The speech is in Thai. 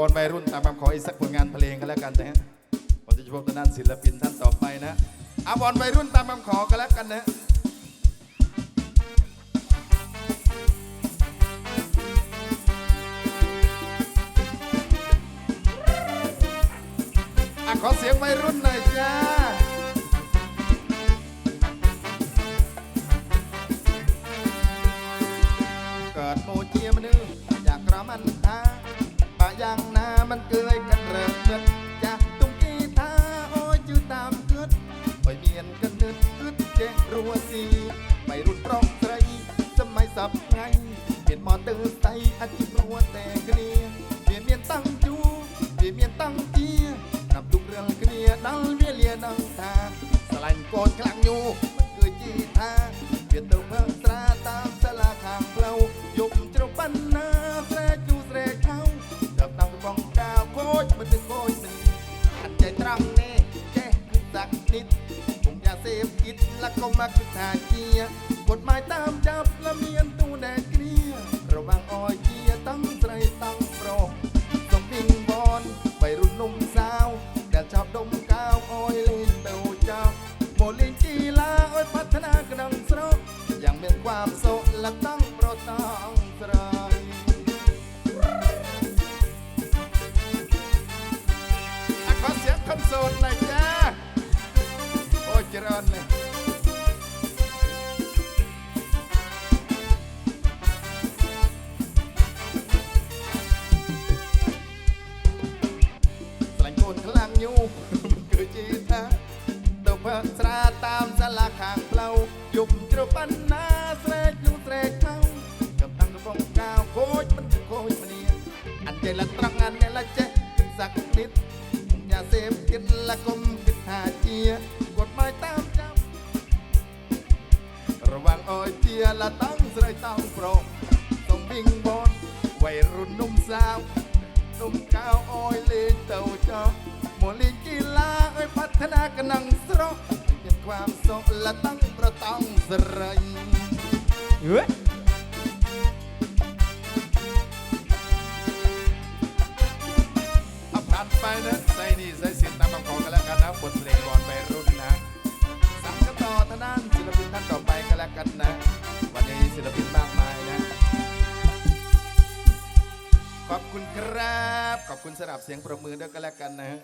บอลวัยรุ่นตามคำขออีกสักผลงานเพลงกันแล้วกันนะฮะผมจะพบทางด้านศิลปินท่านต่อไปนะอาบอลวัยรุ่นตามคำขอกันแล้วกันนะอะขอเสียงวัยรุ่นหน่อยจ้าเกิดโมเจียม ចេះរស់ស៊ីមិនរុនប្រុសស្រីសម័យសពថ្ងៃមានមកទៅស្ដីអាជីពរួតតែគ្នាវាមានតាំងជួវាមានតាំងជាណាប់ទុករិលគ្នាដល់វាលាដល់ថាស្រឡាញ់កូនខ្លាំងញូមិនគឺជាថាវាទៅមើលត្រាតាមសាលាខាងផ្លូវយប់ជ្របាន់ណាស្រែជូស្រែខៅដល់ដល់បងកាវខូចមិនទៅខូចមិនអត់ចេះត្រង់នេះចេះគឺតាក់និត มสพกิดาวโคตรมันถึงโคตรมันอันใจแล้วก็มาคือทาเกียกฎหมายตามจับและเมียนตู้แดดเกลียระวังอ้อยเกียตั้งใจตั้งโปรต้องปิงบอลวัยรุ่นนุ่มสาวแต่ชอบดมกาวอ้อยเล่นเบลจ้าโมลินกีฬาอ้อยพัฒนากระดังสโรยังเป็นความโสดและตั้งโปรต้องสรายอะขอเสียงคนโสดหน่อย เจริญเลยสลังโกนคลังอยู่คือจีตาเดาเพิ่ตราตามสลาขางเปล่าหยุบจระปันนาเสกนูเสกเขากับตั้งกระบองกาวโคตรมันโคตรมันเนี่ยอันเจละตรังอันเนี่ยละเจ๊สักนิดอย่าเสพติดละกลมกิดหาเจีย กฎหมายตามจับระวังอ้อยเจียละต้องใส่ต้องโปรต้องบิงบอลวัยรุ่นหนุ่มสาวหนุ่มก้าวอ้อยเลนเต่าจอหมอลินกีฬาอ้อยพัฒนากำลังสรอเป็นความโสดละต้องประต้องสรายเฮ้ยเอาผ่า อบคุณครับ ขอบคุณสำหรับเสียงประมือด้วยกันแล้วกันนะฮะ